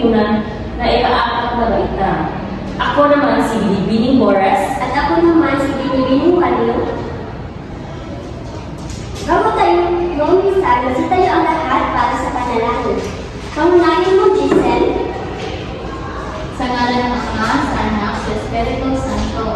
Pilipinan na ikaapat na balita. Ako naman si Binibining Boras. At ako naman si Binibining Walio. Bago tayo lumisa, nasa tayo ang lahat para sa panalangin. Pangunahin mo, Giselle. Sa ngalan ng Ama, sa Anak, sa Espiritu Santo.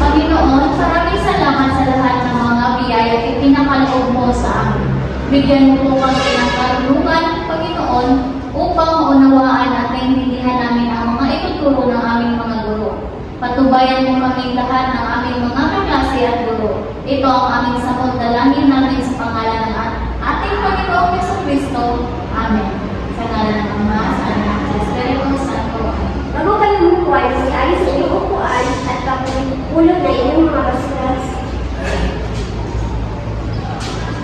Panginoon, maraming salamat sa lahat ng mga biyaya at ipinakaloob mo sa amin. Bigyan mo po kami ng karunungan, Panginoon, upang maunawaan at maintindihan namin ang mga ituturo ng aming mga guro. Patubayan mo kami lahat ng aming mga kaklase at guro. Ito ang aming sakot dalangin namin sa pangalan ng at ating Panginoong Yeso Kristo. Amen. Sa ngalan ng Ama, sa Anak, sa Espiritu Santo. Bago kayo umupuan, mag-ayos sa iyong upuan at pagpulog na inyong mga basuras.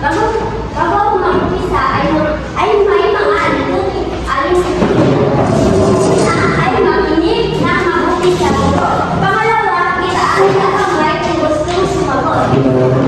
Bago, bago ako mag-umpisa, ay, ay may Thank you.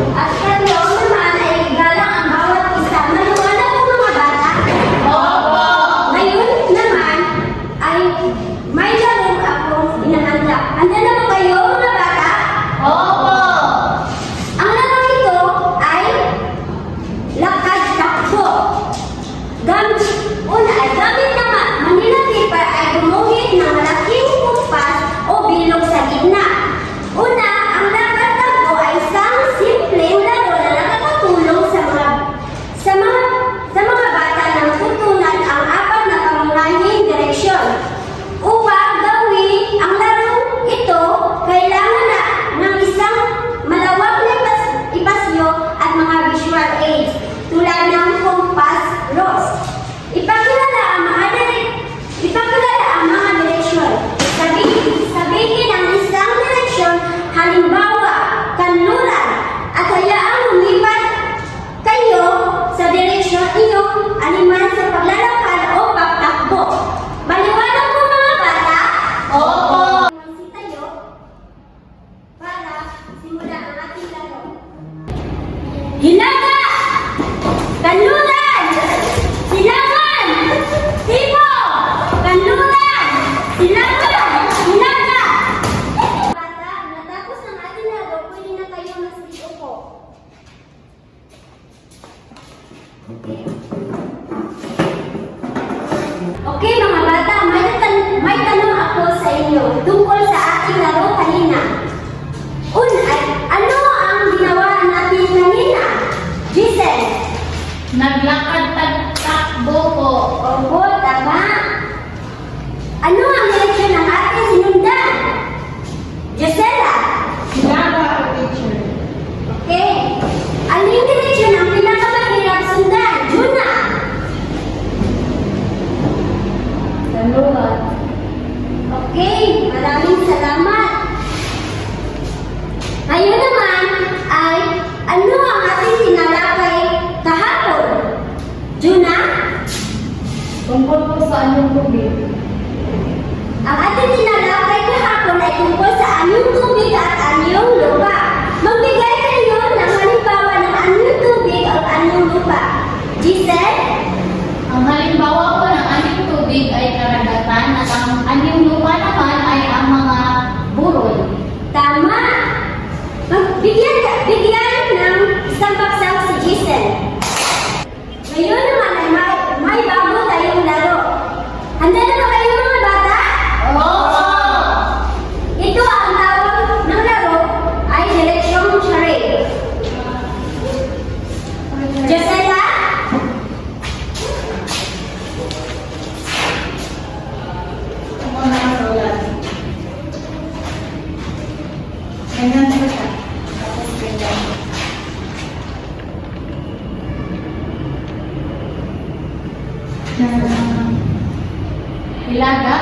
ilaga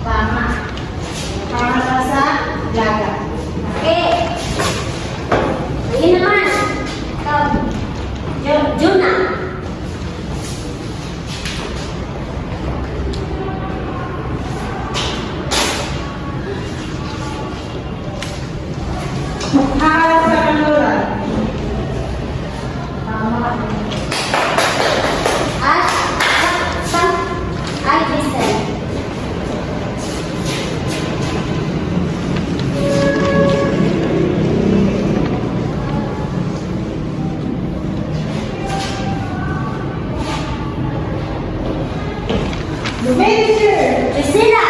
sama sama rasa ilaga oke. Ini naman Juna Major! Priscilla!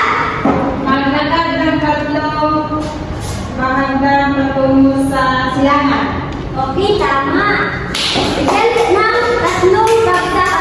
Maglakad ng katlong mahanggang patungo sa silangan. Okay, tama. Ikalit ng tatlong bagsak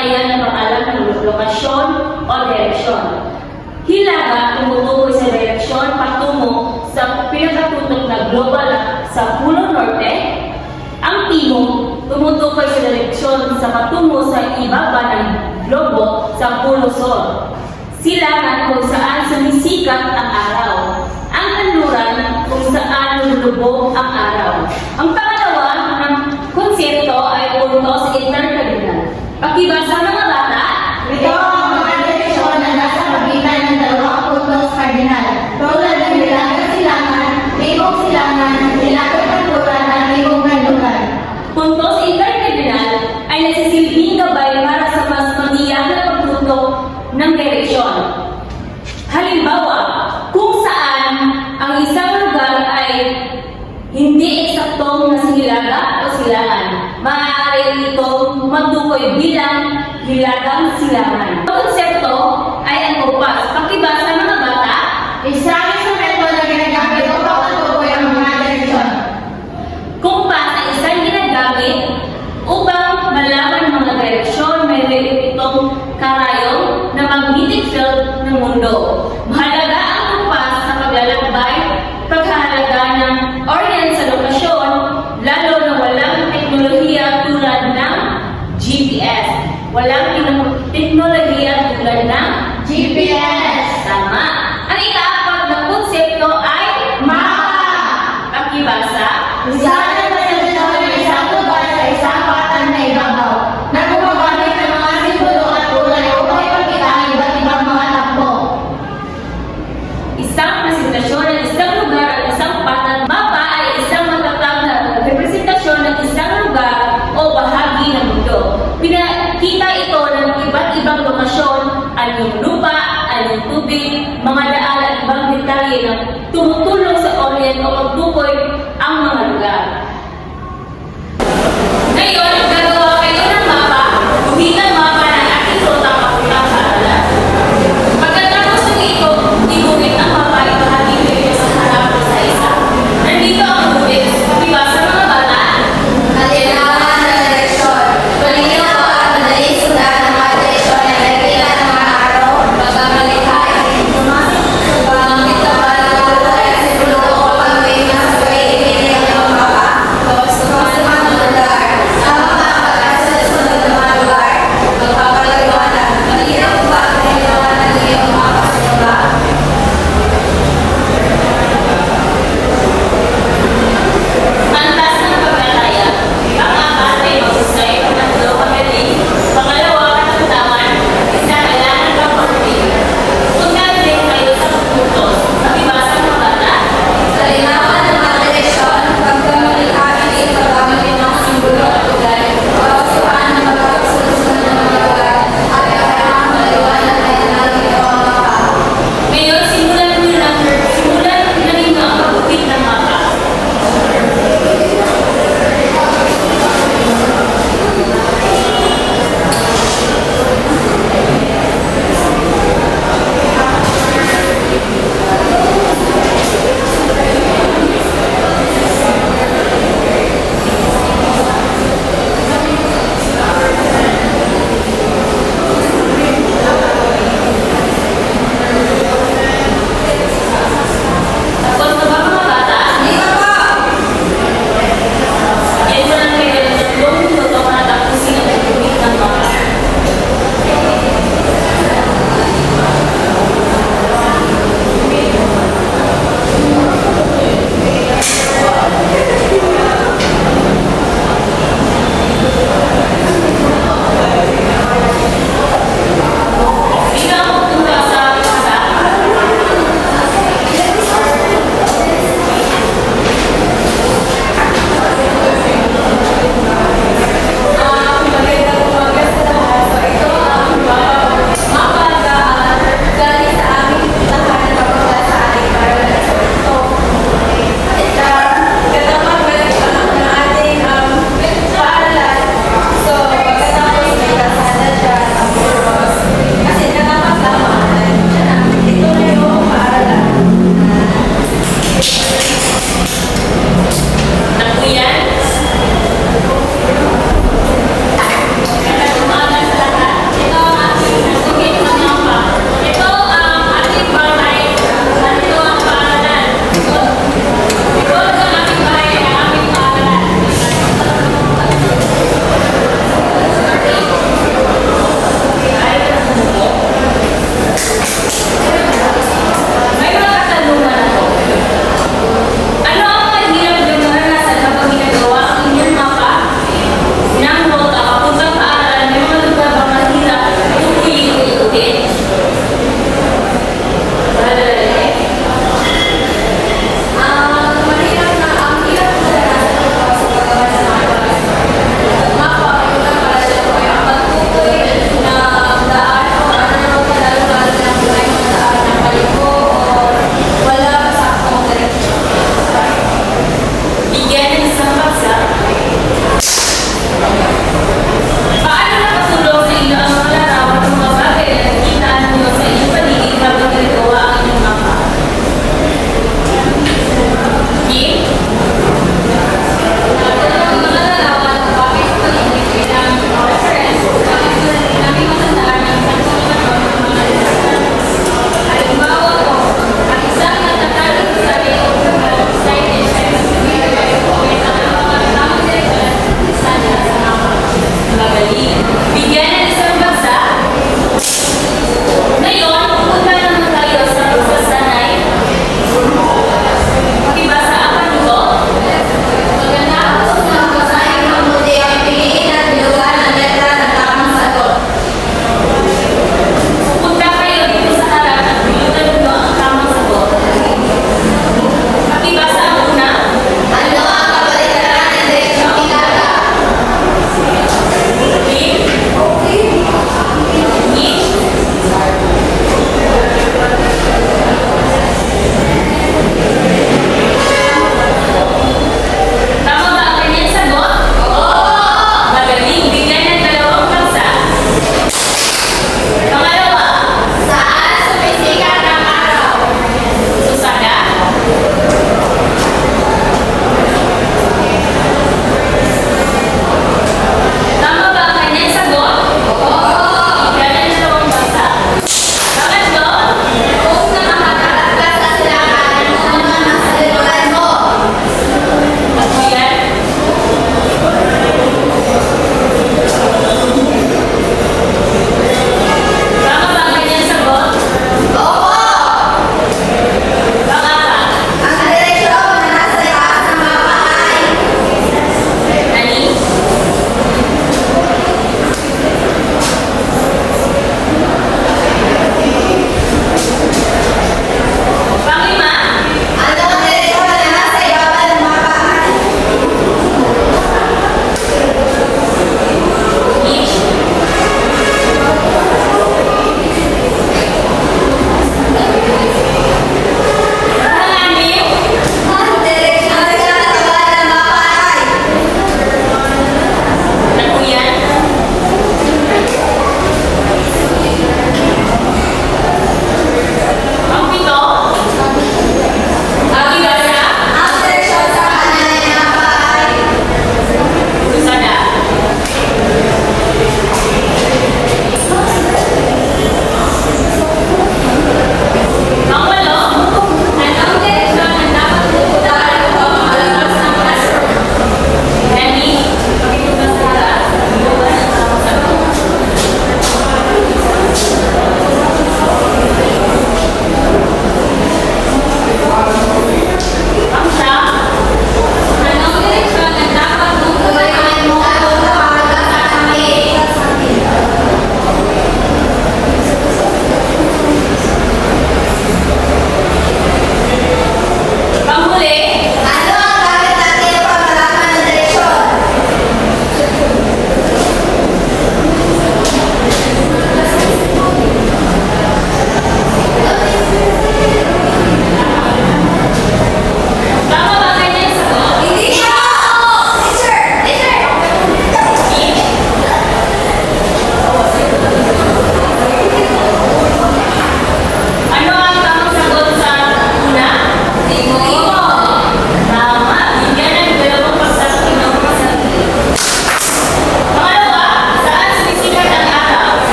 patayan na paalam ng lokasyon o direksyon. Hilaga, tumutukoy sa direksyon patungo sa pinakatutok na global sa Pulo Norte. Ang timog, tumutukoy sa direksyon sa patungo sa ibaba ng globo sa Pulo Sol. Silangan kung saan sumisikat ang araw. Ang tanluran kung saan lulubog ang araw. Ang pangalawa ng konsepto ay punto sa interkardinal. Pakibasa Kanluran at Limong Kanluran. puntos intercardinal ay nagsisilbing gabay para sa mas matiyak na pagtutok ng direksyon. Halimbawa, kung saan ang isang lugar ay hindi eksaktong nasa hilaga o silangan, maaari itong magtukoy bilang hilagang silangan. Ang konsepto ay ang kupas. Pakibasa mga bata, Isang instrumento na ginagamit upang matukoy ang mga direksyon. Kumpas ay isang ginagamit upang malaman ang mga direksyon may relate karayong na magnetic field ng mundo. Mahalaga ang kumpas sa paglalakbay, paghahalaga ng orient sa lokasyon, lalo na walang teknolohiya tulad ng GPS. Walang teknolohiya tulad ng GPS. Mga